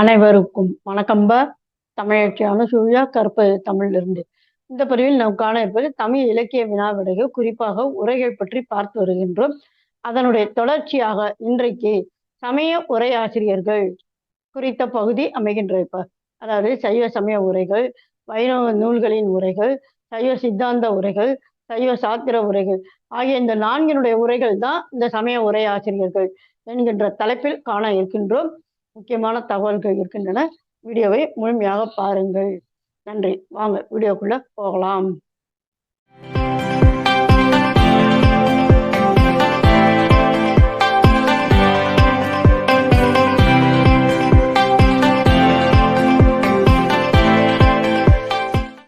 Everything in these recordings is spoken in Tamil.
அனைவருக்கும் வணக்கம்ப தமிழச்சியான சூழா கற்ப தமிழிலிருந்து. இந்த பதிவில் நாம் காண இருப்பது தமிழ் இலக்கிய வினாவிடைகள் குறிப்பாக உரைகள் பற்றி பார்த்து வருகின்றோம். அதனுடைய தொடர்ச்சியாக இன்றைக்கு சமய உரையாசிரியர்கள் குறித்த பகுதி அமைகின்ற இப்ப அதாவது சைவ சமய உரைகள் வைணவ நூல்களின் உரைகள் சைவ சித்தாந்த உரைகள் சைவ சாத்திர உரைகள் ஆகிய இந்த நான்கினுடைய உரைகள் தான் இந்த சமய உரை ஆசிரியர்கள் என்கின்ற தலைப்பில் காண இருக்கின்றோம். முக்கியமான தகவல்கள் இருக்கின்றன. வீடியோவை முழுமையாக பாருங்கள். நன்றி. வாங்க வீடியோக்குள்ள போகலாம்.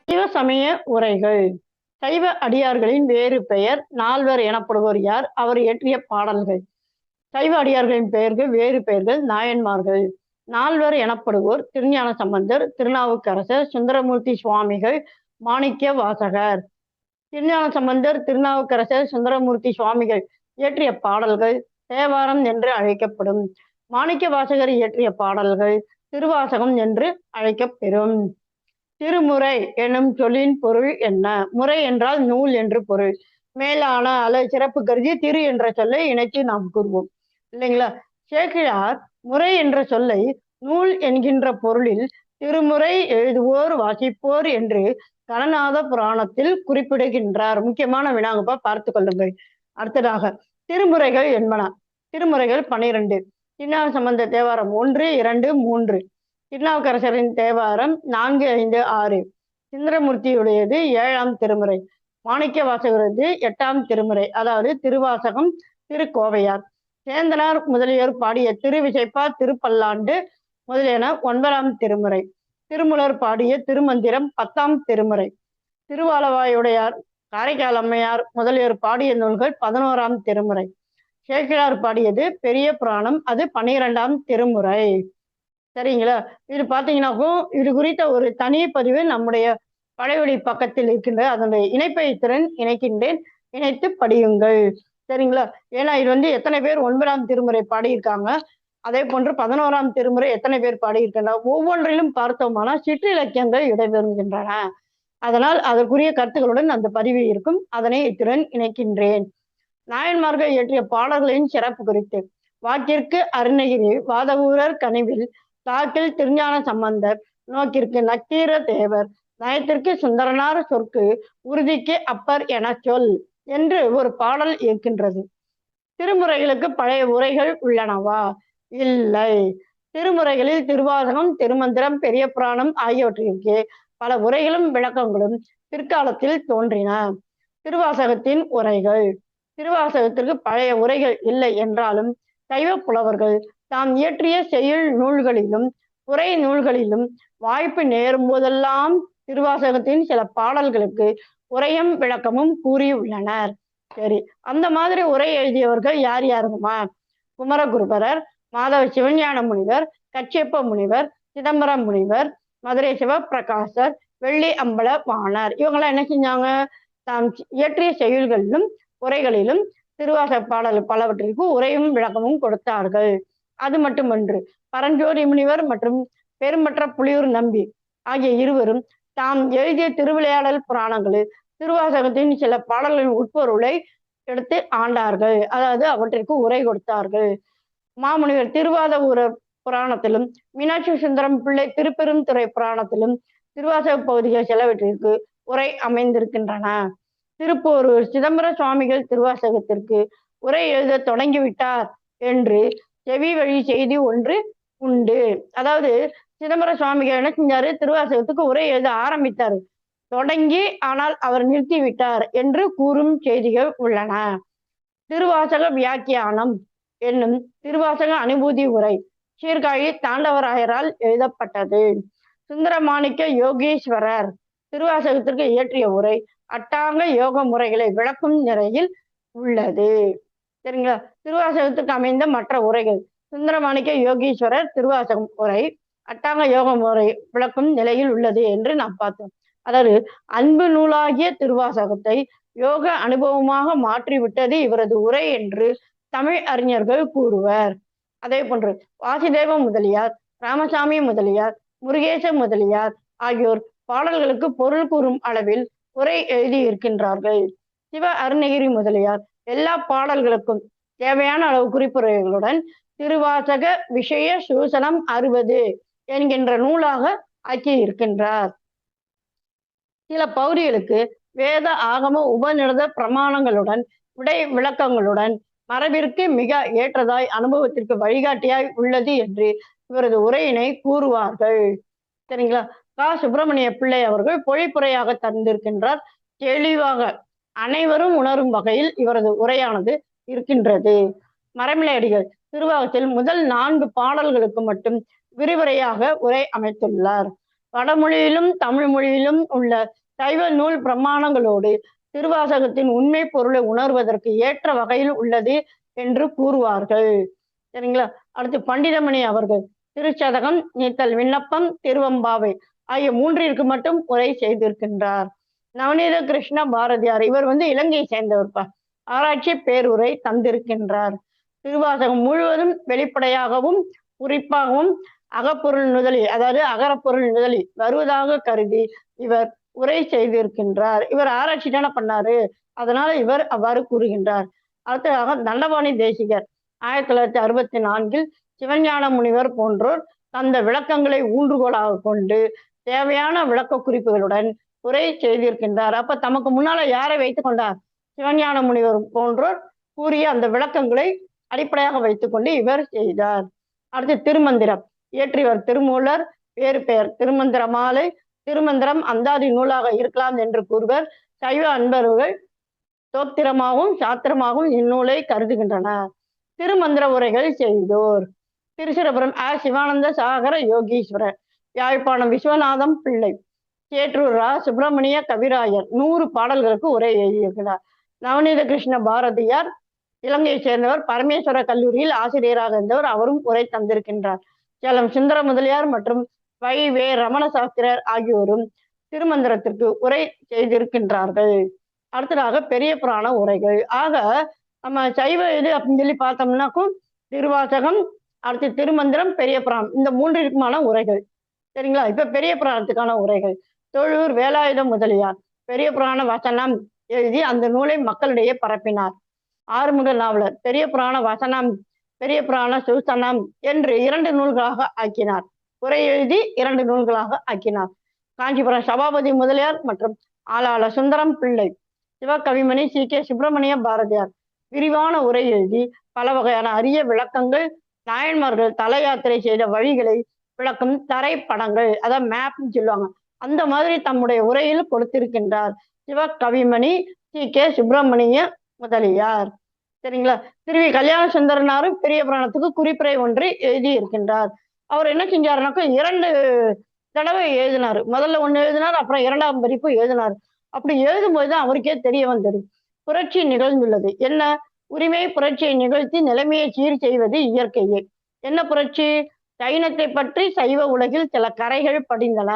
சைவ சமய உரைகள். சைவ அடியார்களின் வேறு பெயர் நால்வர் எனப்படுவோர் யார்? அவர் இயற்றிய பாடல்கள். சைவ அடியார்களின் பெயர்கள் வேறு பெயர்கள் நாயன்மார்கள். நால்வர் எனப்படுவோர் திருஞான சம்பந்தர் திருநாவுக்கரசர் சுந்தரமூர்த்தி சுவாமிகள் மாணிக்க வாசகர். திருஞான சம்பந்தர் திருநாவுக்கரசர் சுந்தரமூர்த்தி சுவாமிகள் இயற்றிய பாடல்கள் தேவாரம் என்று அழைக்கப்படும். மாணிக்க வாசகர் இயற்றிய பாடல்கள் திருவாசகம் என்று அழைக்கப்பெறும். திருமுறை எனும் சொல்லின் பொருள் என்ன? முறை என்றால் நூல் என்று பொருள். மேலான அலை சிறப்பு கருதி திரு என்ற சொல்லை இணைத்து நாம் கூறுவோம். இல்லைங்களா? சேக்கிழார் முறை என்ற சொல்லை நூல் என்கின்ற பொருளில் திருமுறை எழுதுவோர் வாசிப்போர் என்று கணநாத புராணத்தில் குறிப்பிடுகின்றார். முக்கியமான வினாங்கப்பா பார்த்து கொள்ளுங்கள். அடுத்ததாக திருமுறைகள் என்பன. திருமுறைகள் பனிரெண்டு. திருநாள் சம்பந்த தேவாரம் ஒன்று இரண்டு மூன்று. திருநாவுக்கரசரின் தேவாரம் நான்கு ஐந்து ஆறு. சுந்தரமூர்த்தியுடையது ஏழாம் திருமுறை. மாணிக்க வாசகரது எட்டாம் திருமுறை. அதாவது திருவாசகம் திருக்கோவையார். சேந்தனார் முதலியோர் பாடிய திருவிசைப்பா திருப்பல்லாண்டு முதலியன ஒன்பதாம் திருமுறை. திருமுலர் பாடிய திருமந்திரம் பத்தாம் திருமுறை. திருவாலவாயுடையார் காரைக்கால் அம்மையார் முதலியோர் பாடிய நூல்கள் பதினோராம் திருமுறை. சேக்கிழார் பாடியது பெரிய புராணம் அது பன்னிரெண்டாம் திருமுறை. சரிங்களா? இது பார்த்தீங்கன்னாக்கும் இது குறித்த ஒரு தனி பதிவு நம்முடைய பழையொலி பக்கத்தில் இருக்கின்ற அதனுடைய இணைப்பை திறன் இணைக்கின்றேன். இணைத்து படியுங்கள். சரிங்களா? ஏன்னா இது வந்து எத்தனை பேர் ஒன்பதாம் திருமுறை பாடியிருக்காங்க. அதே போன்று பதினோராம் திருமுறை எத்தனை பேர் பாடியிருக்கின்றன ஒவ்வொன்றிலும் பார்த்தோமானால் சிற்றிலக்கியங்கள் இடம்பெறுகின்றன. அதனால் அதற்குரிய கருத்துக்களுடன் அந்த பதிவு இருக்கும். அதனை இத்துடன் இணைக்கின்றேன். நாயன்மார்கள் இயற்றிய பாடல்களின் சிறப்பு குறித்து. வாக்கிற்கு அருணகிரி வாதவூரர் கனிவில் தாக்கில் திருஞான சம்பந்தர் நோக்கிற்கு நக்கீர தேவர் நயத்திற்கு சுந்தரனார் சொற்கு உறுதிக்கு அப்பர் என சொல். என்று ஒரு பாடல் இருக்கின்றது. திருமுறைகளுக்கு பழைய உரைகள் உள்ளனவா? இல்லை. திருமுறைகளில் திருவாசகம் திருமந்திரம் பெரிய புராணம் ஆகியவற்றிற்கு பல உரைகளும் விளக்கங்களும் பிற்காலத்தில் தோன்றின. திருவாசகத்தின் உரைகள். திருவாசகத்திற்கு பழைய உரைகள் இல்லை என்றாலும் சைவ புலவர்கள் தாம் இயற்றிய செயல் நூல்களிலும் உரை நூல்களிலும் வாய்ப்பு நேரும் போதெல்லாம் திருவாசகத்தின் சில பாடல்களுக்கு உரையும் விளக்கமும் கூறியுள்ளனர். சரி அந்த மாதிரி உரை எழுதியவர்கள் யார் யாருக்குமா குமரகுருபரர் மாதவ சிவஞான முனிவர் கச்சியப்ப முனிவர் சிதம்பரம் முனிவர் மதுரை சிவபிரகாசர் வெள்ளி அம்பல வாணர். இவங்களாம் என்ன செஞ்சாங்க? தாம் இயற்றிய செயல்களிலும் உரைகளிலும் திருவாச பாடல் பலவற்றிற்கு உரையும் விளக்கமும் கொடுத்தார்கள். அது மட்டுமன்று பரஞ்சோதி முனிவர் மற்றும் பெருமற்ற புலியூர் நம்பி ஆகிய இருவரும் தாம் எழுதிய திருவிளையாடல் புராணங்களில் திருவாசகத்தின் சில பாடல்களின் உட்பொருளை எடுத்து ஆண்டார்கள். அதாவது அவற்றிற்கு உரை கொடுத்தார்கள். மாமுனிவர் திருவாத ஊர புராணத்திலும் மீனாட்சி சுந்தரம் பிள்ளை திருப்பெருந்துறை புராணத்திலும் திருவாசக பகுதிகள் சிலவற்றிற்கு உரை அமைந்திருக்கின்றன. திருப்போரூர் சிதம்பர சுவாமிகள் திருவாசகத்திற்கு உரை எழுத தொடங்கிவிட்டார் என்று செவி வழி செய்தி ஒன்று உண்டு. அதாவது சிதம்பர சுவாமிகள் என்ன செஞ்சாரு? திருவாசகத்துக்கு உரை எழுத ஆரம்பித்தார். தொடங்கி ஆனால் அவர் நிறுத்திவிட்டார் என்று கூறும் செய்திகள் உள்ளன. திருவாசக வியாக்கியானம் என்னும் திருவாசக அனுபூதி உரை சீர்காழி தாண்டவராயரால் எழுதப்பட்டது. சுந்தரமாணிக்க யோகீஸ்வரர் திருவாசகத்திற்கு இயற்றிய உரை அட்டாங்க யோக முறைகளை விளக்கும் நிலையில் உள்ளது. சரிங்களா? திருவாசகத்துக்கு அமைந்த மற்ற உரைகள். சுந்தரமாணிக்க யோகீஸ்வரர் திருவாசகம் உரை அட்டாங்க யோக முறை விளக்கும் நிலையில் உள்ளது என்று நாம் பார்த்தோம். அதாவது அன்பு நூலாகிய திருவாசகத்தை யோக அனுபவமாக மாற்றிவிட்டது இவரது உரை என்று தமிழ் அறிஞர்கள் கூறுவர். அதே போன்று வாசுதேவ முதலியார் ராமசாமி முதலியார் முருகேச முதலியார் ஆகியோர் பாடல்களுக்கு பொருள் கூறும் அளவில் உரை எழுதியிருக்கின்றார்கள் சிவ அருணகிரி முதலியார் எல்லா பாடல்களுக்கும் தேவையான அளவு குறிப்புரைகளுடன் திருவாசக விஷய சூசனம் அறுபது என்கின்ற நூலாக ஆக்கி இருக்கின்றார் சில பௌரிகளுக்கு வேத ஆகம உபநிடத பிரமாணங்களுடன் விடை விளக்கங்களுடன் மரபிற்கு மிக ஏற்றதாய் அனுபவத்திற்கு வழிகாட்டியாய் உள்ளது என்று இவரது உரையினை கூறுவார்கள். சரிங்களா? கா. சுப்பிரமணிய பிள்ளை அவர்கள் பொழிப்புரையாக தந்திருக்கின்றார். தெளிவாக அனைவரும் உணரும் வகையில் இவரது உரையானது இருக்கின்றது. மரமிலையடிகள் திருவாகத்தில் முதல் நான்கு பாடல்களுக்கு மட்டும் விரிவுரையாக உரை அமைத்துள்ளார். வடமொழியிலும் தமிழ் மொழியிலும் உள்ள சைவ நூல் பிரமாணங்களோடு திருவாசகத்தின் உண்மை பொருளை உணர்வதற்கு ஏற்ற வகையில் உள்ளது என்று கூறுவார்கள். சரிங்களா? அடுத்து பண்டிதமணி அவர்கள் திருச்சதகம் நீத்தல் விண்ணப்பம் திருவம்பாவை ஆகிய மூன்றிற்கு மட்டும் உரை செய்திருக்கின்றார். நவநீத கிருஷ்ண பாரதியார் இவர் வந்து இலங்கையை சேர்ந்தவர்ப்பா. ஆராய்ச்சி பேருரை தந்திருக்கின்றார். திருவாசகம் முழுவதும் வெளிப்படையாகவும் குறிப்பாகவும் அகப்பொருள் நுதலி அதாவது அகரப்பொருள் நுதலி வருவதாக கருதி இவர் உரை செய்திருக்கின்றார். இவர் ஆராய்ச்சி தானே பண்ணாரு? அதனால இவர் அவ்வாறு கூறுகின்றார். அடுத்ததாக தண்டபாணி தேசிகர் ஆயிரத்தி தொள்ளாயிரத்தி அறுபத்தி நான்கில் சிவஞான முனிவர் போன்றோர் தந்த விளக்கங்களை ஊன்றுகோலாக கொண்டு தேவையான விளக்க குறிப்புகளுடன் உரை செய்திருக்கின்றார். அப்ப தமக்கு முன்னால யாரை வைத்துக் கொண்டார்? சிவஞான முனிவர் போன்றோர் கூறிய அந்த விளக்கங்களை அடிப்படையாக வைத்துக்கொண்டு இவர் செய்தார். அடுத்து திருமந்திரம். இயற்றியவர் திருமூலர் வேறு பெயர் திருமந்திர மாலை திருமந்திரம் அந்தாதி நூலாக இருக்கலாம் என்று கூறுவர். சைவ அன்பர்கள் தோத்திரமாகவும் சாத்திரமாகவும் இந்நூலை கருதுகின்றனர் திருமந்திர உரைகள் செய்தோர். திருச்சிரபுரம் ஆ. சிவானந்த சாகர யோகீஸ்வரர். யாழ்ப்பாணம் விஸ்வநாதம் பிள்ளை. சேற்றூர் ரா. சுப்பிரமணிய கவிராயர். நூறு பாடல்களுக்கு உரை எழுதியிருக்கிறார். நவநீத கிருஷ்ண பாரதியார் இலங்கையை சேர்ந்தவர் பரமேஸ்வர கல்லூரியில் ஆசிரியராக இருந்தவர் அவரும் உரை தந்திருக்கின்றார். சேலம் சுந்தர முதலியார் மற்றும் வை வே ரமண சாஸ்திரர் ஆகியோரும் திருமந்திரத்திற்கு உரை செய்திருக்கின்றார்கள். அடுத்ததாக பெரிய புராண உரைகள். ஆக நம்ம சைவ இது அப்படின்னு சொல்லி பார்த்தோம்னாக்கும் திருவாசகம் அடுத்து திருமந்திரம் பெரிய புராணம். இந்த மூன்றிற்குமான உரைகள். சரிங்களா? இப்ப பெரிய புராணத்துக்கான உரைகள். தொழூர் வேலாயுதம் முதலியார் பெரிய புராண வசனம் எழுதி அந்த நூலை மக்களிடையே பரப்பினார். ஆறுமுக நாவலர் பெரிய புராண வசனம் பெரிய புராண சூசனம் என்று இரண்டு நூல்களாக ஆக்கினார். உரை எழுதி இரண்டு நூல்களாக ஆக்கினார். காஞ்சிபுரம் சபாபதி முதலியார் மற்றும் ஆளாள சுந்தரம் பிள்ளை சிவகவிமணி சி. கே. சுப்பிரமணிய பாரதியார். விரிவான உரை எழுதி பல வகையான அரிய விளக்கங்கள் நாயன்மார்கள் தல யாத்திரை செய்த வழிகளை விளக்கும் தரைப்படங்கள் அதான் மேப்னு சொல்லுவாங்க. அந்த மாதிரி தம்முடைய உரையில் கொடுத்திருக்கின்றார் சிவகவிமணி சி. கே. சுப்பிரமணிய முதலியார். சரிங்களா? திருவி கல்யாண சுந்தரனாரும் பெரிய புராணத்துக்கு குறிப்புரை ஒன்று எழுதி இருக்கின்றார் அவர் என்ன செஞ்சாருனாக்கா இரண்டு தடவை எழுதினார். முதல்ல ஒண்ணு எழுதினார் அப்புறம் இரண்டாம் பதிப்பு எழுதினார். அப்படி எழுதும்போது தான் அவருக்கே தெரிய வந்தது. புரட்சி நிகழ்ந்துள்ளது. என்ன? உரிமை புரட்சியை நிகழ்த்தி நிலைமையை சீர் செய்வது இயற்கையே. என்ன புரட்சி? சைனத்தை பற்றி சைவ உலகில் சில கரைகள் படிந்தன.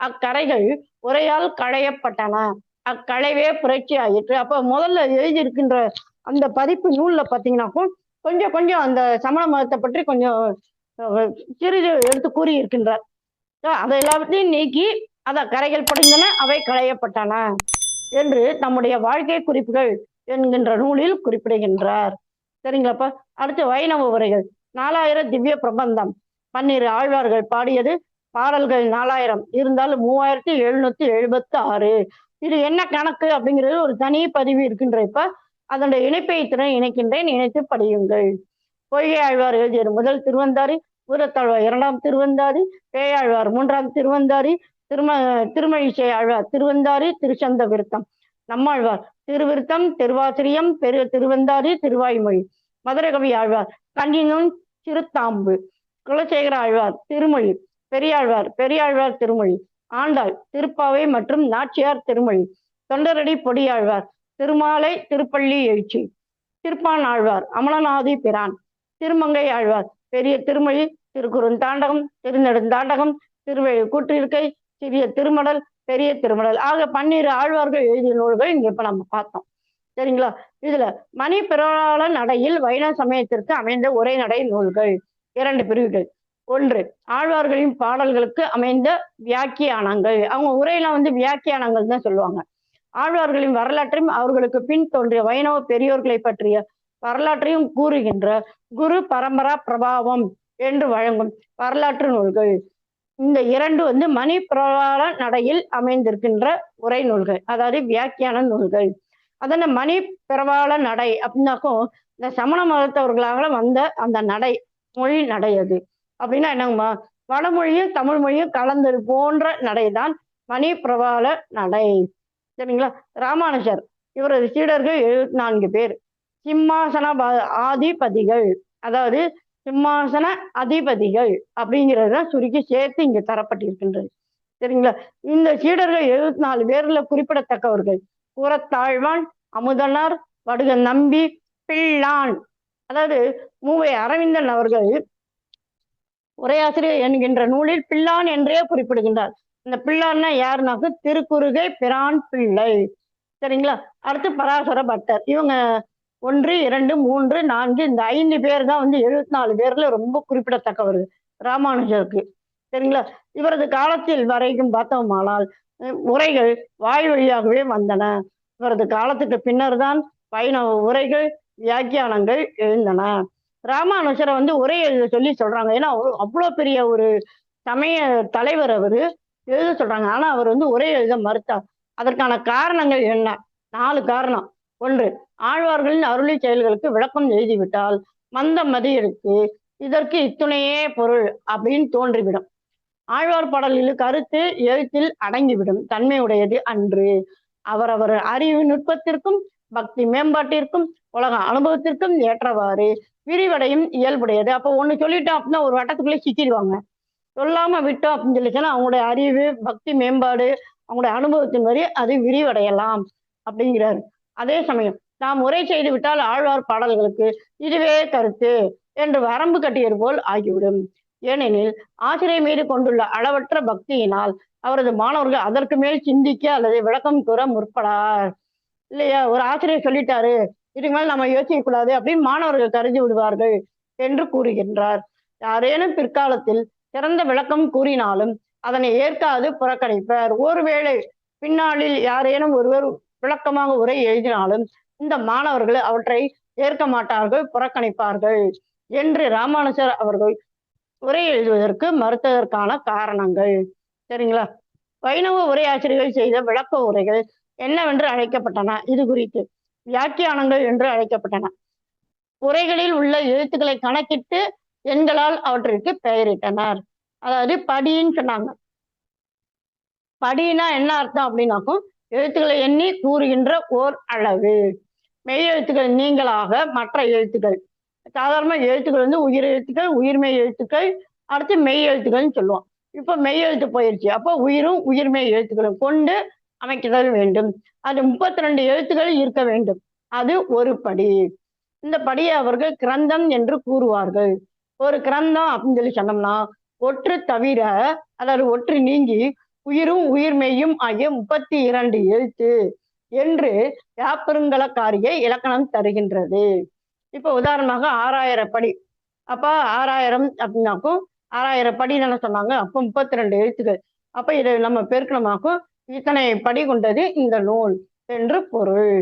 அக்கரைகள் உரையால் களையப்பட்டன. அக்களைவே புரட்சி ஆயிற்று. அப்ப முதல்ல எழுதியிருக்கின்ற அந்த பதிப்பு நூல்ல பாத்தீங்கன்னாக்கும் கொஞ்சம் கொஞ்சம் அந்த சமண மதத்தை பற்றி கொஞ்சம் சிறிது எடுத்து கூறியிருக்கின்றார். அதை எல்லாத்தையும் நீக்கி அதை கரைகள் படிந்தன அவை களையப்பட்டன என்று நம்முடைய வாழ்க்கை குறிப்புகள் என்கின்ற நூலில் குறிப்பிடுகின்றார். சரிங்களாப்பா? அடுத்து வைணவ உரைகள். நாலாயிரம் திவ்ய பிரபந்தம். பன்னிரு ஆழ்வார்கள் பாடியது. பாடல்கள் நாலாயிரம். இருந்தாலும் மூவாயிரத்தி எழுநூத்தி எழுபத்தி ஆறு இது என்ன கணக்கு அப்படிங்கிறது ஒரு தனி பதிவு இருக்கின்ற இப்ப அதனுடைய இணைப்பை திறன் இணைக்கின்றேன் இணைத்து படியுங்கள். பொய்கை ஆழ்வார் எழுதியது முதல் திருவந்தாரி ஊரத்தாழ்வார் இரண்டாம் திருவந்தாரி பேயாழ்வார் மூன்றாம் திருவந்தாரி திரும திருமழிசை ஆழ்வார் திருவந்தாரி திருச்சந்த விருத்தம் நம்மாழ்வார் திருவிருத்தம் திருவாசிரியம் பெரு திருவந்தாரி திருவாய்மொழி. மதுரகவி ஆழ்வார் கண்ணினும் சிறுத்தாம்பு. குலசேகர ஆழ்வார் திருமொழி. பெரியாழ்வார் பெரியாழ்வார் திருமொழி. ஆண்டாள் திருப்பாவை மற்றும் நாச்சியார் திருமொழி. தொண்டரடி பொடியாழ்வார் திருமாலை திருப்பள்ளி எழுச்சி. திருப்பான் ஆழ்வார் அமலநாதி பிரான் திருமங்கை ஆழ்வார் பெரிய திருமொழி திருக்குறுந்தாண்டகம் திருநெடுந்தாண்டகம் திருவழி கூற்றிருக்கை சிறிய திருமடல் பெரிய திருமடல். ஆக பன்னிரு ஆழ்வார்கள் எழுதிய நூல்கள் இங்க இப்ப நம்ம பார்த்தோம். சரிங்களா? இதுல மணி பிறவாள நடையில் வைணவ சமயத்திற்கு அமைந்த உரைநடை நூல்கள். இரண்டு பிரிவுகள். ஒன்று ஆழ்வார்களின் பாடல்களுக்கு அமைந்த வியாக்கியானங்கள். அவங்க உரையெல்லாம் வந்து வியாக்கியானங்கள் தான் சொல்லுவாங்க. ஆழ்வார்களின் வரலாற்றையும் அவர்களுக்கு பின் தோன்றிய வைணவ பெரியோர்களை பற்றிய வரலாற்றையும் கூறுகின்ற குரு பரம்பரா பிரபாவம் என்று வழங்கும் வரலாற்று நூல்கள். இந்த இரண்டு வந்து மணி பிரபால நடையில் அமைந்திருக்கின்ற உரை நூல்கள் அதாவது வியாக்கியான நூல்கள். அதன மணி பிரபால நடை அப்படின்னாக்கும் இந்த சமண மதத்தவர்களாக வந்த அந்த நடை மொழி நடை அது. அப்படின்னா என்னங்கம்மா வடமொழியும் தமிழ் மொழியும் கலந்தது போன்ற நடைதான் மணி பிரபால நடை. சரிங்களா? ராமானுஜர். இவரது சீடர்கள் எழுபத்தி நான்கு பேர். சிம்மாசன ப- ஆதிபதிகள். அதாவது சிம்மாசன அதிபதிகள் அப்படிங்கிறது தான் சுருக்கி சேர்த்து இங்கே தரப்பட்டிருக்கின்றது. சரிங்களா? இந்த சீடர்கள் எழுபத்தி நாலு பேர்ல குறிப்பிடத்தக்கவர்கள். கூரத்தாழ்வான் அமுதனார் வடுக நம்பி பிள்ளான். அதாவது மூவை அரவிந்தன் அவர்கள் உரையாசிரியர் என்கின்ற நூலில் பிள்ளான் என்றே குறிப்பிடுகின்றார். இந்த பிள்ளான்னா யாருனாக்க திருக்குறுகை பிரான் பிள்ளை. சரிங்களா? அடுத்து பராசர பட்டர் இவங்க ஒன்று இரண்டு மூன்று நான்கு இந்த ஐந்து பேர் தான் வந்து எழுபத்தி நாலு பேர்ல ரொம்ப குறிப்பிடத்தக்கவர் ராமானுஜருக்கு. சரிங்களா? இவரது காலத்தில் வரைக்கும் பார்த்தோமானால் உரைகள் வாய் வழியாகவே வந்தன. இவரது காலத்துக்கு பின்னர் தான் பயண உரைகள் வியாக்கியானங்கள் எழுந்தன. ராமானுஜரை வந்து உரை எழுத சொல்லி சொல்றாங்க. ஏன்னா அவ்வளோ பெரிய ஒரு சமய தலைவர் அவரு. எழுத சொல்றாங்க? ஆனா அவர் வந்து ஒரே எழுத மறுத்தார். அதற்கான காரணங்கள் என்ன? நாலு காரணம். ஒன்று ஆழ்வார்களின் அருளி செயல்களுக்கு விளக்கம் எழுதிவிட்டால் மந்த மதியிருக்கு இதற்கு இத்துணையே பொருள் அப்படின்னு தோன்றிவிடும். ஆழ்வார் பாடலில் கருத்து எழுத்தில் அடங்கிவிடும். தன்மையுடையது அன்று. அவரவர் அறிவு நுட்பத்திற்கும் பக்தி மேம்பாட்டிற்கும் உலக அனுபவத்திற்கும் ஏற்றவாறு விரிவடையும் இயல்புடையது. அப்போ ஒண்ணு சொல்லிட்டோம் அப்படின்னா ஒரு வட்டத்துக்குள்ளே சிக்கிடுவாங்க. சொல்லாம விட்டோம் அப்படின்னு சொல்லிச்சுன்னா அவங்களுடைய அறிவு பக்தி மேம்பாடு அவங்களுடைய அனுபவத்தின் வரி அது விரிவடையலாம் அப்படிங்கிறாரு. அதே சமயம் நாம் உரை செய்து விட்டால் ஆழ்வார் பாடல்களுக்கு இதுவே கருத்து என்று வரம்பு கட்டியது போல் ஆகிவிடும். ஏனெனில் ஆசிரியர் மீது கொண்டுள்ள அளவற்ற பக்தியினால் அவரது மாணவர்கள் அதற்கு மேல் சிந்திக்க அல்லது விளக்கம் கூற முற்படார். இல்லையா? ஒரு ஆசிரியர் சொல்லிட்டாரு இதுக்கு மேல் நம்ம யோசிக்க கூடாது அப்படின்னு மாணவர்கள் கருதி விடுவார்கள் என்று கூறுகின்றார். யாரேனும் பிற்காலத்தில் சிறந்த விளக்கம் கூறினாலும் அதனை ஏற்காது புறக்கணிப்பர். ஒருவேளை பின்னாளில் யாரேனும் ஒருவர் விளக்கமாக உரை எழுதினாலும் இந்த மாணவர்கள் அவற்றை ஏற்க மாட்டார்கள் புறக்கணிப்பார்கள் என்று ராமானுஜர் அவர்கள் உரை எழுதுவதற்கு மறுத்ததற்கான காரணங்கள். சரிங்களா? வைணவ உரையாசிரியர்கள் செய்த விளக்க உரைகள் என்னவென்று அழைக்கப்பட்டன? இது குறித்து வியாக்கியானங்கள் என்று அழைக்கப்பட்டன. உரைகளில் உள்ள எழுத்துக்களை கணக்கிட்டு எண்களால் அவற்றிற்கு பெயரிட்டனர். அதாவது படின்னு சொன்னாங்க. படினா என்ன அர்த்தம் அப்படின்னாக்கும் எழுத்துக்களை எண்ணி கூறுகின்ற ஓர் அளவு. மெய் எழுத்துக்கள் நீங்களாக மற்ற எழுத்துக்கள். சாதாரண எழுத்துக்கள் வந்து உயிர் எழுத்துக்கள் உயிர்மெய் எழுத்துக்கள் அடுத்து மெய் எழுத்துக்கள்னு சொல்லுவோம். இப்போ மெய் எழுத்து போயிடுச்சு அப்போ உயிரும் உயிர்மெய் எழுத்துக்களும் கொண்டு அமைக்குதல் வேண்டும். அது முப்பத்தி ரெண்டு எழுத்துக்கள் இருக்க வேண்டும். அது ஒரு படி. இந்த படியை அவர்கள் கிரந்தம் என்று கூறுவார்கள். ஒரு கிரந்தம் அப்படின்னு சொல்லி சொன்னோம்னா ஒற்று தவிர அதாவது ஒற்று நீங்கி உயிரும் உயிர்மெய்யும் ஆகிய முப்பத்தி இரண்டு எழுத்து என்று யாப்பெருங்கலக்காரியை இலக்கணம் தருகின்றது. இப்போ உதாரணமாக ஆறாயிரம் படி அப்ப ஆறாயிரம் அப்படின்னாக்கும் ஆறாயிரம் படி தானே சொன்னாங்க. அப்போ முப்பத்தி ரெண்டு எழுத்துக்கள். அப்ப இதை நம்ம பெருக்கணமாக்கும் இத்தனை படி கொண்டது இந்த நூல் என்று பொருள்.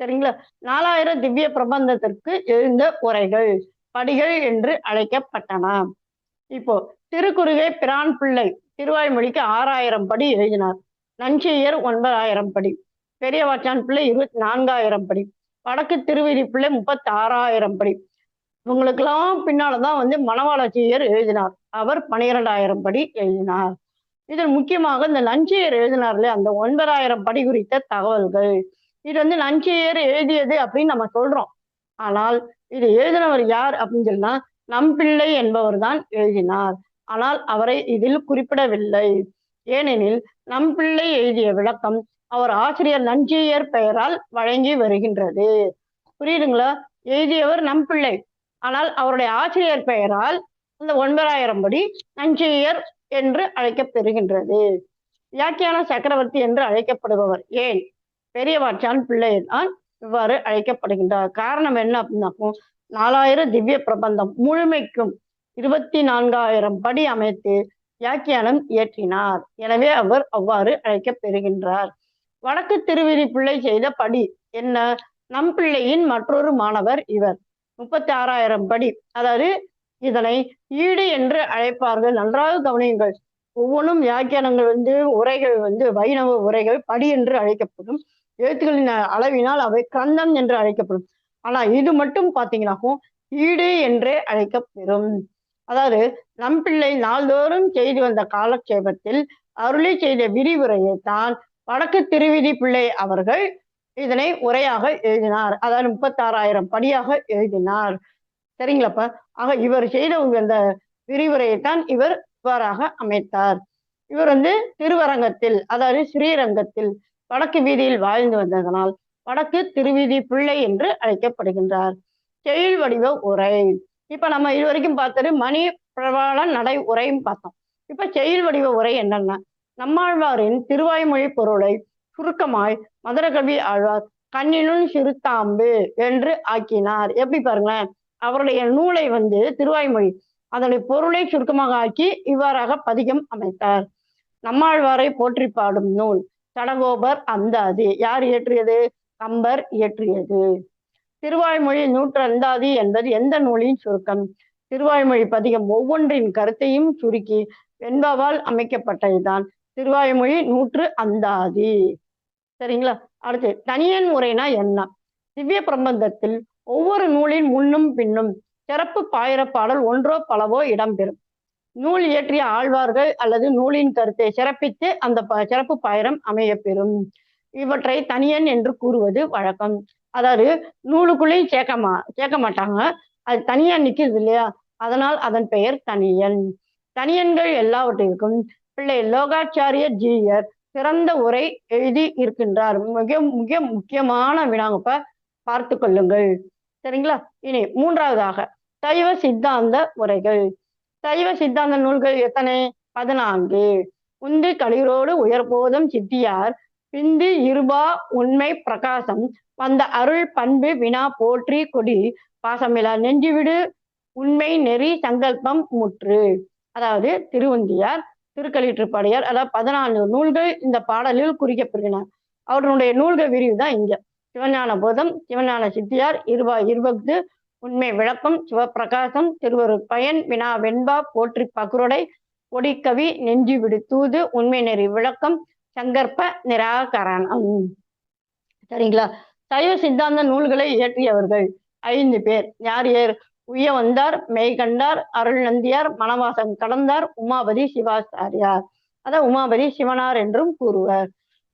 சரிங்களா? நாலாயிரம் திவ்ய பிரபந்தத்திற்கு எழுந்த உரைகள். படிகள் என்று அழைக்கப்பட்டன. இப்போ திருக்குறுகை பிரான் பிள்ளை திருவாய்மொழிக்கு ஆறாயிரம் படி எழுதினார். நஞ்சையர் ஒன்பதாயிரம் படி. பெரியவாச்சான் பிள்ளை இருபத்தி நான்காயிரம் படி. வடக்கு திருவிதி பிள்ளை முப்பத்தி ஆறாயிரம் படி. இவங்களுக்கெல்லாம் பின்னால்தான் வந்து மணவாளச்சியர் எழுதினார். அவர் பனிரெண்டாயிரம் படி எழுதினார். இதில் முக்கியமாக இந்த நஞ்சையர் எழுதினார்ல அந்த ஒன்பதாயிரம் படி குறித்த தகவல்கள். இது வந்து நஞ்சையர் எழுதியது அப்படின்னு நம்ம சொல்றோம். ஆனால் இது எழுதினவர் யார் அப்படின்னு சொன்னா நம்பிள்ளை என்பவர் தான் எழுதினார். ஆனால் அவரை இதில் குறிப்பிடவில்லை. ஏனெனில் நம்பிள்ளை எழுதிய விளக்கம் அவர் ஆசிரியர் நஞ்சியர் பெயரால் வழங்கி வருகின்றது. புரியுதுங்களா? எழுதியவர் நம்பிள்ளை ஆனால் அவருடைய ஆசிரியர் பெயரால் அந்த ஒன்பதாயிரம் படி நஞ்சியர் என்று அழைக்கப்பெறுகின்றது. வியாக்கியான சக்கரவர்த்தி என்று அழைக்கப்படுபவர். ஏன்? பெரியவாச்சான் பிள்ளை தான் இவ்வாறு அழைக்கப்படுகின்றார். காரணம் என்ன அப்படின்னாக்கும் நாலாயிரம் திவ்ய பிரபந்தம் முழுமைக்கும் இருபத்தி நான்காயிரம் படி அமைத்து வியாக்கியானம் இயற்றினார். எனவே அவர் அவ்வாறு அழைக்கப்பெறுகின்றார் வடக்கு திருவிரி பிள்ளை செய்த படி என்ன? நம் பிள்ளையின் மற்றொரு மாணவர் இவர். முப்பத்தி ஆறாயிரம் படி. அதாவது இதனை ஈடு என்று அழைப்பார்கள். நன்றாக கவனியுங்கள். ஒவ்வொன்றும் வியாக்கியானங்கள் வந்து உரைகள் வந்து வைணவ உரைகள் படி என்று அழைக்கப்படும். எழுத்துக்களின் அளவினால் அவை கந்தம் என்று அழைக்கப்படும். ஆனா இது மட்டும் பாத்தீங்கன்னாக்கும் ஈடு என்றே அழைக்கப்பெறும். அதாவது நம்பிள்ளை நாள்தோறும் செய்து வந்த காலக்ஷேபத்தில் அருளி செய்த விரிவுரையை தான் வடக்கு திருவிதி பிள்ளை அவர்கள் இதனை உரையாக எழுதினார். அதாவது முப்பத்தாறாயிரம் படியாக எழுதினார். சரிங்களாப்பா? ஆக இவர் செய்த அந்த விரிவுரையைத்தான் இவர் இவ்வாறாக அமைத்தார். இவர் வந்து திருவரங்கத்தில் அதாவது ஸ்ரீரங்கத்தில் வடக்கு வீதியில் வாழ்ந்து வந்ததனால் வடக்கு திருவீதி பிள்ளை என்று அழைக்கப்படுகின்றார். செயல் வடிவ உரை. இப்ப நம்ம இது வரைக்கும் பார்த்தது மணி பிரபால நடை உரையும் பார்த்தோம். இப்ப செயல் வடிவ உரை என்னன்னா நம்மாழ்வாரின் திருவாய்மொழி பொருளை சுருக்கமாய் மதுரகவி ஆழ்வார் கண்ணினுள் சிறுத்தாம்பு என்று ஆக்கினார். எப்படி பாருங்களேன்? அவருடைய நூலை வந்து திருவாய்மொழி அதனுடைய பொருளை சுருக்கமாக ஆக்கி இவ்வாறாக பதிகம் அமைத்தார். நம்மாழ்வாரை போற்றி பாடும் நூல். சடகோபர் அந்தாதி யார் இயற்றியது? கம்பர் இயற்றியது. திருவாய்மொழி நூற்றந்தாதி என்பது எந்த நூலின் சுருக்கம்? திருவாய்மொழி பதிகம் ஒவ்வொன்றின் கருத்தையும் சுருக்கி வெண்பாவால் அமைக்கப்பட்டதுதான். திருவாய்மொழி நூற்று அந்தாதி. சரிங்களா? அடுத்து தனியன் முறைனா என்ன? திவ்ய பிரபந்தத்தில் ஒவ்வொரு நூலின் முன்னும் பின்னும் சிறப்பு பாயிர பாடல் ஒன்றோ பலவோ இடம்பெறும். நூல் இயற்றிய ஆழ்வார்கள் அல்லது நூலின் கருத்தை சிறப்பித்து அந்த ப சிறப்பு பயணம் அமையப்பெறும். இவற்றை தனியன் என்று கூறுவது வழக்கம். அதாவது நூலுக்குள்ளேயும் சேர்க்க மா சேர்க்க மாட்டாங்க. அது தனியா நிற்குது இல்லையா? அதனால் அதன் பெயர் தனியன். தனியன்கள் எல்லாவற்றிற்கும் பிள்ளை லோகாச்சாரிய ஜீயர் சிறந்த உரை எழுதி இருக்கின்றார். மிக மிக முக்கியமான வினாங்கப்ப பார்த்து கொள்ளுங்கள். சரிங்களா? இனி மூன்றாவதாக சைவ சித்தாந்த உரைகள். சைவ சித்தாந்த நூல்கள் எத்தனை? பதினான்கு. உந்து களிரோடு உயர்போதம் சித்தியார். பிந்து இருபா உண்மை பிரகாசம். வந்த அருள் பண்பு வினா போற்றி கொடி பாசமிலா. நெஞ்சுவிடு உண்மை நெறி சங்கல்பம் முற்று. அதாவது திருவந்தியார் திருக்கலிற்றுப்பாடியார் அதாவது பதினான்கு நூல்கள் இந்த பாடலில் குறிக்கப்படுகின்றன அவருடைய நூல்கள் விரிவு தான் இங்க. சிவஞான போதம் சிவஞான சித்தியார் இருபா இருபத்து உண்மை விளக்கம் சிவபிரகாசம் திருவரு பயன் வினா வெண்பா போற்றி பகுருடை கொடிக்கவி நெஞ்சு விடு தூது உண்மை நெறி விளக்கம் சங்கற்ப நிராகரணம். சரிங்களா? சைவ சித்தாந்த நூல்களை இயற்றியவர்கள் ஐந்து பேர். யார் யார்? உய வந்தார் மெய்கண்டார் அருள் நந்தியார் மணவாசம் கடந்தார் உமாபதி சிவாச்சாரியார். அதான் உமாபதி சிவனார் என்றும் கூறுவர்.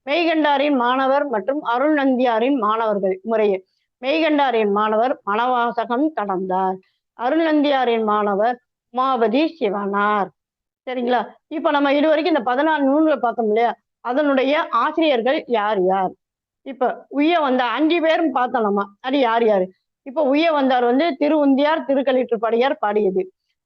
மெய்கண்டாரின் மாணவர் மற்றும் அருள் நந்தியாரின் மாணவர்கள் முறையே. மெய்கண்டாரின் மாணவர் மணவாசகம் கடந்தார். அருணந்தியாரின் மாணவர் உமாபதி சிவனார். சரிங்களா? இப்ப நம்ம இது வரைக்கும் இந்த பதினாலு நூல்களை பார்த்தோம் இல்லையா? அதனுடைய ஆசிரியர்கள் யார் யார்? இப்ப உய்ய வந்த அஞ்சு பேரும் பார்த்தோம் நம்ம. அது யார் யாரு? இப்ப உய்ய வந்தார் வந்து திருவுந்தியார் திருக்கலிற்றுப்படியார் பாடியது.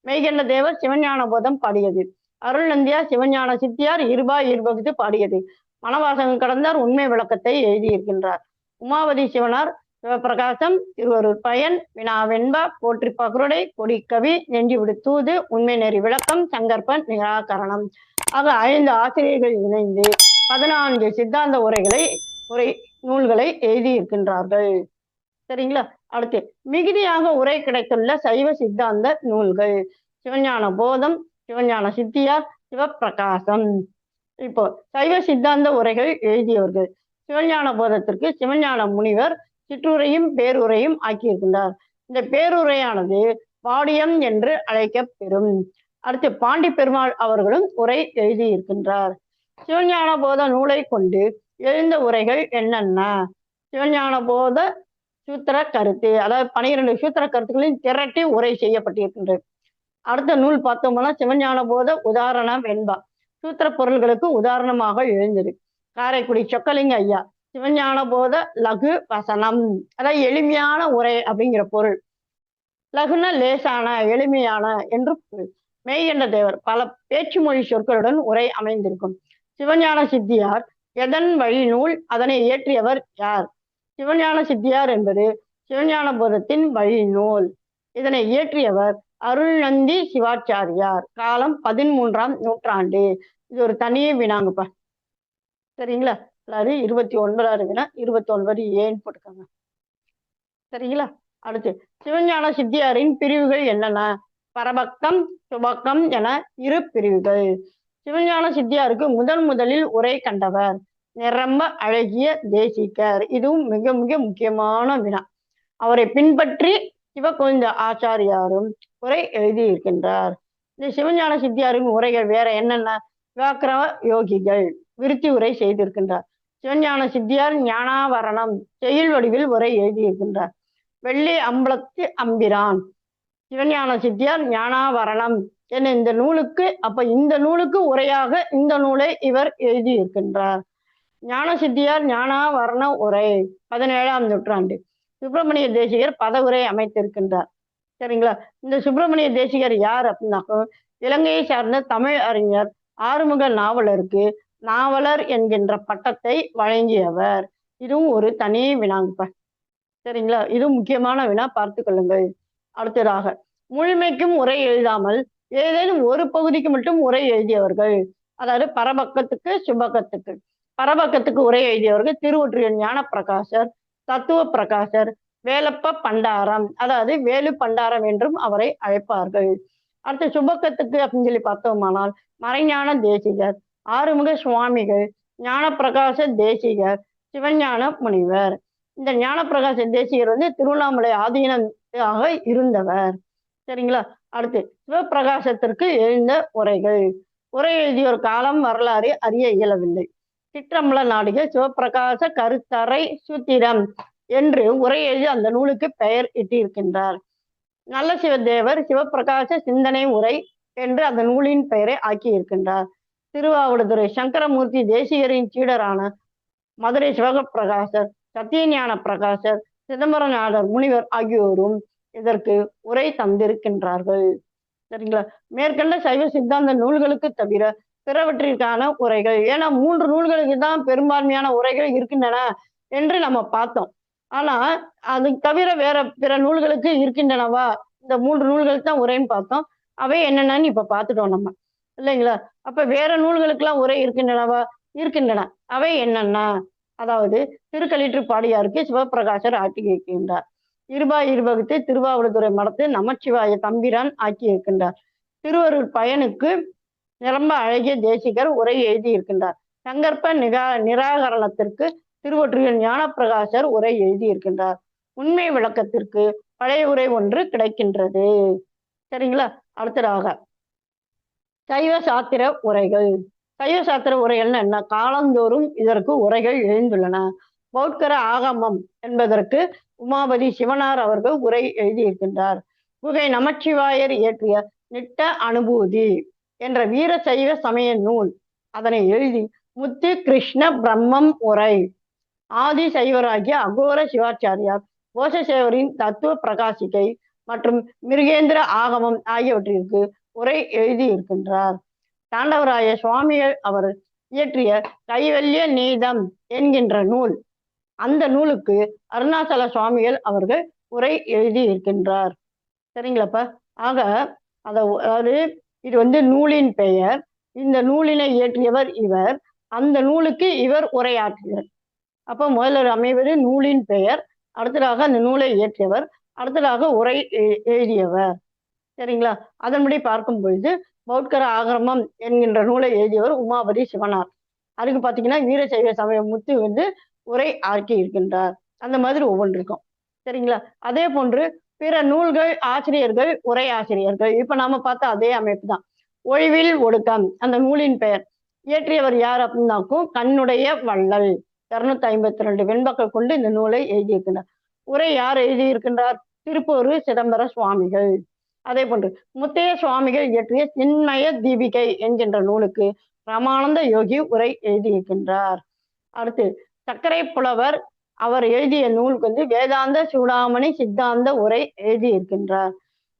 மெய்கண்ட தேவர் சிவஞான போதம் பாடியது. அருள் நந்தியார் சிவஞான சித்தியார் இருபா இருபகுத்து பாடியது. மணவாசகம் கடந்தார் உண்மை விளக்கத்தை எழுதியிருக்கின்றார். உமாவதி சிவனார் சிவபிரகாசம் திருவருள் பயன் வினா வெண்பா போற்றி பகருடை கொடிக்கவி நெஞ்சிவிடு தூது உண்மை நெறி விளக்கம் சங்கற்பன் நிராகரணம். ஆக ஐந்து ஆசிரியர்கள் இணைந்து பதினான்கு சித்தாந்த உரைகளை உரை நூல்களை எழுதியிருக்கின்றார்கள். சரிங்களா? அடுத்து மிகுதியாக உரை கிடைத்துள்ள சைவ சித்தாந்த நூல்கள். சிவஞான போதம் சிவஞான சித்தியார் சிவப்பிரகாசம். இப்போ சைவ சித்தாந்த உரைகள் எழுதியவர்கள். சிவஞான போதத்திற்கு சிவஞான முனிவர் சிற்றுரையும் பேருரையும் ஆக்கியிருக்கின்றார். இந்த பேருரையானது பாடியம் என்று அழைக்கப்பெறும். அடுத்து பாண்டி பெருமாள் அவர்களும் உரை எழுதியிருக்கின்றார். சிவஞான போத நூலை கொண்டு எழுந்த உரைகள் என்னென்ன? சிவஞான போத சூத்திர கருத்து அதாவது பனிரெண்டு சூத்திர கருத்துக்களையும் திரட்டி உரை செய்யப்பட்டிருக்கின்றது. அடுத்த நூல் பார்த்தோம்னா சிவஞான போத உதாரணம் வெண்பா சூத்திர பொருள்களுக்கு உதாரணமாக எழுந்தது. காரைக்குடி சொக்கலிங்க ஐயா சிவஞான போத லகு வசனம். அதாவது எளிமையான உரை அப்படிங்கிற பொருள். லகுன லேசான எளிமையான என்று பொருள். மெய் என்ற தேவர் பல பேச்சு மொழி சொற்களுடன் உரை அமைந்திருக்கும். சிவஞான சித்தியார் எதன் வழி நூல் அதனை இயற்றியவர் யார்? சிவஞான சித்தியார் என்பது சிவஞான போதத்தின் வழி நூல் இதனை இயற்றியவர் அருள்நந்தி சிவாச்சாரியார். காலம் பதிமூன்றாம் நூற்றாண்டு. இது ஒரு தனியே வினாங்கப்பா. சரிங்களா? அதாவது இருபத்தி ஒன்பதா வினா இருபத்தி ஒன்பது ஏன்னு போட்டுக்கோங்க. சரிங்களா? அடுத்து சிவஞான சித்தியாரின் பிரிவுகள் என்னென்ன? பரபக்கம் சுபக்கம் என இரு பிரிவுகள். சிவஞான சித்தியாருக்கு முதன் முதலில் உரை கண்டவர் நிரம்ப அழகிய தேசிகர். இதுவும் மிக மிக முக்கியமான வினா. அவரை பின்பற்றி சிவகோவிந்த ஆச்சாரியாரும் உரை எழுதியிருக்கின்றார். இந்த சிவஞான சித்தியாரின் உரைகள் வேற என்னென்ன? வியாக்கிரம யோகிகள் விருத்தி உரை செய்திருக்கின்றார். சிவஞான சித்தியார் ஞானாவரணம் செயல் வடிவில் உரை எழுதியிருக்கின்றார். வெள்ளி அம்பலத்து அம்பிரான். சிவஞான சித்தியார் ஞானாவரணம் என இந்த நூலுக்கு அப்ப இந்த நூலுக்கு உரையாக இந்த நூலை இவர் எழுதியிருக்கின்றார். ஞான சித்தியார் ஞானாவரண உரை பதினேழாம் நூற்றாண்டு. சுப்பிரமணிய தேசிகர் பதவுரை அமைத்திருக்கின்றார். சரிங்களா? இந்த சுப்பிரமணிய தேசிகர் யார் அப்படின்னாக்கோ இலங்கையை சார்ந்த தமிழ் அறிஞர் ஆறுமுக நாவலருக்கு நாவலர் என்கின்ற பட்டத்தை வழங்கியவர். இதுவும் ஒரு தனி வினாங்கப்பா சரிங்களா? இது முக்கியமான வினா பார்த்து கொள்ளுங்கள். அடுத்ததாக முழுமைக்கும் உரை எழுதாமல் ஏதேனும் ஒரு பகுதிக்கு மட்டும் உரை எழுதியவர்கள் அதாவது பரபக்கத்துக்கு சுபக்கத்துக்கு பரபக்கத்துக்கு உரை எழுதியவர்கள் திருவொற்றியன் ஞான பிரகாசர் தத்துவ பிரகாசர் வேலப்ப பண்டாரம் அதாவது வேலு பண்டாரம் என்றும் அவரை அழைப்பார்கள். அடுத்து சுபக்கத்துக்கு அப்படின்னு சொல்லி பார்த்தோமானால் மறைஞான தேசிகர் ஆறுமுக சுவாமிகள் ஞானப்பிரகாச தேசிகர் சிவஞான முனிவர். இந்த ஞானப்பிரகாச தேசிகர் வந்து திருவண்ணாமலை ஆதீனமாக இருந்தவர். சரிங்களா? அடுத்து சிவபிரகாசத்திற்கு எழுந்த உரைகள். உரை எழுதிய ஒரு காலம் வரலாறு அறிய இயலவில்லை. சிற்றம்பல நாடுகள் சிவபிரகாச கருத்தரை சூத்திரம் என்று உரை எழுதி அந்த நூலுக்கு பெயர் இட்டிருக்கின்றார் நல்ல சிவதேவர் சிவபிரகாச சிந்தனை உரை என்று அந்த நூலின் பெயரை ஆக்கியிருக்கின்றார். திருவாவடுதுறை சங்கரமூர்த்தி தேசிகரின் சீடரான மதுரை சிவகப்பிரகாசர் சத்தியஞான பிரகாசர் சிதம்பரநாதர் முனிவர் ஆகியோரும் இதற்கு உரை தந்திருக்கின்றார்கள். சரிங்களா? மேற்கண்ட சைவ சித்தாந்த நூல்களுக்கு தவிர பிறவற்றிற்கான உரைகள் ஏன்னா மூன்று நூல்களுக்கு தான் பெரும்பான்மையான உரைகள் இருக்கின்றன என்று நம்ம பார்த்தோம். ஆனா அது தவிர வேற பிற நூல்களுக்கு இருக்கின்றனவா? இந்த மூன்று நூல்களுக்கு தான் உரைன்னு பார்த்தோம். அவை என்னென்னு இப்ப பார்த்துட்டோம் நம்ம. இல்லைங்களா? அப்ப வேற நூல்களுக்கெல்லாம் உரை இருக்கின்றனவா? இருக்கின்றன. அவை என்னன்னா அதாவது திருக்கலிற்று பாடியாருக்கு சிவபிரகாசர் ஆட்டி வைக்கின்றார். இருபாய் இருபகுத்து திருவாவடுதுறை மடத்து நமச்சிவாய தம்பிரான் ஆக்கி இருக்கின்றார் திருவருள் பயனுக்கு நிரம்ப அழகிய தேசிகர் உரை எழுதி இருக்கின்றார். சங்கற்ப நிகா நிராகரணத்திற்கு திருவொற்றியூர் ஞானப்பிரகாசர் உரை எழுதி இருக்கின்றார். உண்மை விளக்கத்திற்கு பழைய உரை ஒன்று கிடைக்கின்றது. சரிங்களா? அடுத்ததாக சைவ சாத்திர உரைகள். சைவ சாத்திர உரைகள்னு என்ன காலந்தோறும் இதற்கு உரைகள் எழுந்துள்ளன. பௌட்கர ஆகமம் என்பதற்கு உமாபதி சிவனார் அவர்கள் உரை எழுதியிருக்கின்றார். குகை நமச்சிவாயர் இயற்றிய நிட்ட அனுபூதி என்ற வீர சைவ சமய நூல். அதனை எழுதி முத்து கிருஷ்ண பிரம்மம் உரை. ஆதி சைவராகிய அகோர சிவாச்சாரியார் கோஷசேவரின் தத்துவ பிரகாசிகை மற்றும் மிருகேந்திர ஆகமம் ஆகியவற்றிற்கு உரை எழுதியிருக்கின்றார். தாண்டவராய சுவாமிகள் அவர் இயற்றிய கைவல்ய நீதம் என்கின்ற நூல். அந்த நூலுக்கு அருணாச்சல சுவாமிகள் அவர்கள் உரை எழுதி இருக்கின்றார் சரிங்களாப்பா? ஆக அதை அதாவது இது வந்து நூலின் பெயர். இந்த நூலினை இயற்றியவர் இவர். அந்த நூலுக்கு இவர் உரையாற்றியவர். அப்போ முதல்வர் அமைவது நூலின் பெயர். அடுத்ததாக அந்த நூலை இயற்றியவர். அடுத்ததாக உரை எழுதியவர். சரிங்களா? அதன்படி பார்க்கும் பொழுது பௌட்கர ஆகரமம் என்கின்ற நூலை எழுதியவர் உமாபதி சிவனார். அதுக்கு பார்த்தீங்கன்னா வீரசைவ சமய முத்து வந்து உரை ஆக்கி இருக்கின்றார். அந்த மாதிரி ஒவ்வொன்றுக்கும் சரிங்களா? அதே போன்று பிற நூல்கள் ஆசிரியர்கள் உரை ஆசிரியர்கள். இப்ப நாம பார்த்த அதே அமைப்பு தான். ஒழிவில் ஒடுக்கம் அந்த நூலின் பெயர். இயற்றியவர் யார் அப்படின்னாக்கும் கண்ணுடைய வள்ளல். இருநூத்தி ஐம்பத்தி ரெண்டு வெண்பக்கள் கொண்டு இந்த நூலை எழுதியிருக்கின்றார். உரை யார் எழுதியிருக்கின்றார்? திருப்பூர் சிதம்பர சுவாமிகள். அதே போன்று முத்தைய சுவாமிகள் இயற்றிய சின்மய தீபிகை என்கின்ற நூலுக்கு ராமானந்த யோகி உரை எழுதியிருக்கின்றார். அடுத்து சர்க்கரை புலவர் அவர் எழுதிய நூலுக்கு வந்து வேதாந்த சூடாமணி சித்தாந்த உரை எழுதியிருக்கின்றார்.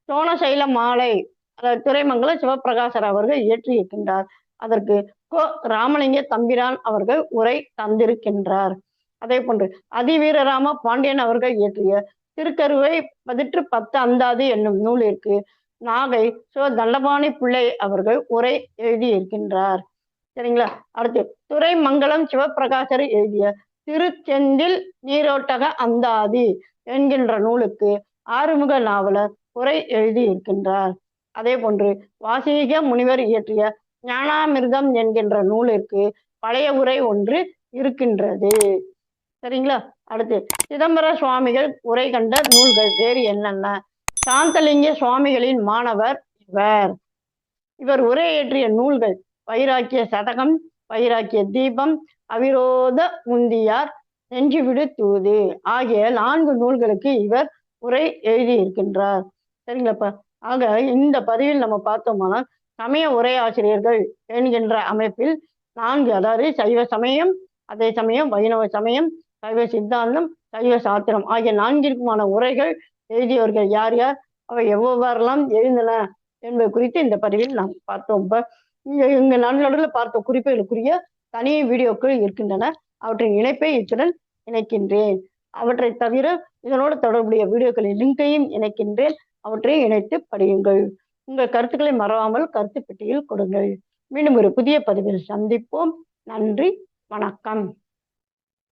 சோனசைல மாலை அதாவது துறைமங்கல சிவபிரகாசர் அவர்கள் இயற்றியிருக்கின்றார். அதற்கு கோ ராமலிங்க தம்பிரான் அவர்கள் உரை தந்திருக்கின்றார். அதே போன்று அதிவீரராம பாண்டியன் அவர்கள் இயற்றிய திருக்கருவை பதிற்று பத்து அந்தாது என்னும் நூலிற்கு நாகை சோ தண்டபாணி பிள்ளை அவர்கள் உரை எழுதியிருக்கின்றார். சரிங்களா? அடுத்து துறைமங்கலம் சிவபிரகாசர் எழுதிய திருச்செந்தில் நீரோட்டக அந்தாதி என்கின்ற நூலுக்கு ஆறுமுக நாவலர் உரை எழுதியிருக்கின்றார். அதே போன்று வாசீக முனிவர் இயற்றிய ஞானாமிர்தம் என்கின்ற நூலிற்கு பழைய உரை ஒன்று இருக்கின்றது. சரிங்களா? அடுத்து சிதம்பர சுவாமிகள் உரை கண்ட நூல்கள் வேறு என்னென்ன? சாந்தலிங்க சுவாமிகளின் மாணவர் இவர். இவர் உரையேற்றிய நூல்கள் வைராக்கிய சதகம் வைராக்கிய தீபம் அவிரோத முந்தியார் நெஞ்சுவிடு தூது ஆகிய நான்கு நூல்களுக்கு இவர் உரை எழுதியிருக்கின்றார். சரிங்களாப்பா ஆக இந்த பதிவில் நம்ம பார்த்தோம்னா சமய உரையாசிரியர்கள் என்கின்ற அமைப்பில் நான்கு அதாவது சைவ சமயம் அதே சமயம் வைணவ சமயம் சைவ சித்தாந்தம் சைவ சாத்திரம் ஆகிய நான்கிற்குமான உரைகள் எழுதியவர்கள் யார் யார்? அவை எவ்வாறெல்லாம் எழுந்தன என்பது குறித்து இந்த பதிவில் நாம் பார்த்தோம். இப்போ இங்க இங்க பார்த்த குறிப்புகளுக்குரிய தனி வீடியோக்கள் இருக்கின்றன. அவற்றின் இணைப்பை இத்துடன் இணைக்கின்றேன். அவற்றை தவிர இதனோடு தொடர்புடைய வீடியோக்களின் லிங்கையும் இணைக்கின்றேன். அவற்றை இணைத்து படியுங்கள். உங்கள் கருத்துக்களை மறவாமல் கருத்து பெட்டியில் கொடுங்கள். மீண்டும் ஒரு புதிய பதிவில் சந்திப்போம். நன்றி. வணக்கம்.